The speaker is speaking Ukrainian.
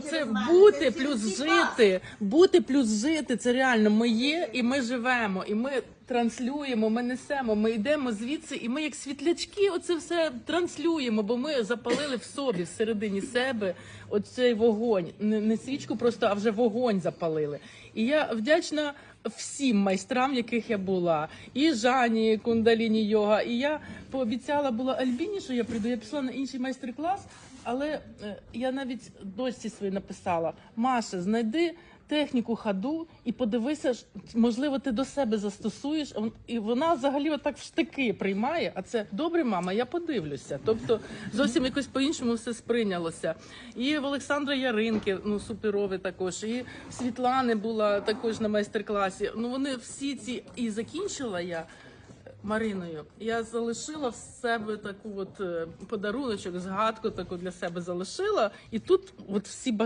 Це бути плюс жити, бути плюс жити. Це реально ми є, і ми живемо, і ми транслюємо, ми несемо. Ми йдемо звідси, і ми як світлячки, оце все транслюємо, бо ми запалили в собі всередині себе оцей вогонь. Не, не свічку, просто а вже вогонь запалили. І я вдячна. Всім майстрам, яких я була, і Жані Кундаліні йога. І я пообіцяла була Альбіні, що я прийду. Я пішла на інший майстер-клас, але е, я навіть досі свої написала: Маша, знайди техніку ходу і подивися, можливо, ти до себе застосуєш. І вона взагалі отак в штики приймає. А це добре, мама, я подивлюся. Тобто зовсім якось по-іншому все сприйнялося. І в Олександра Яринки, ну суперовий також, і Світлани була також на майстер-класі. Ну вони всі ці і закінчила я. Мариною, я залишила в себе таку от е, подаруночок, згадку таку для себе залишила, і тут от всі бажання.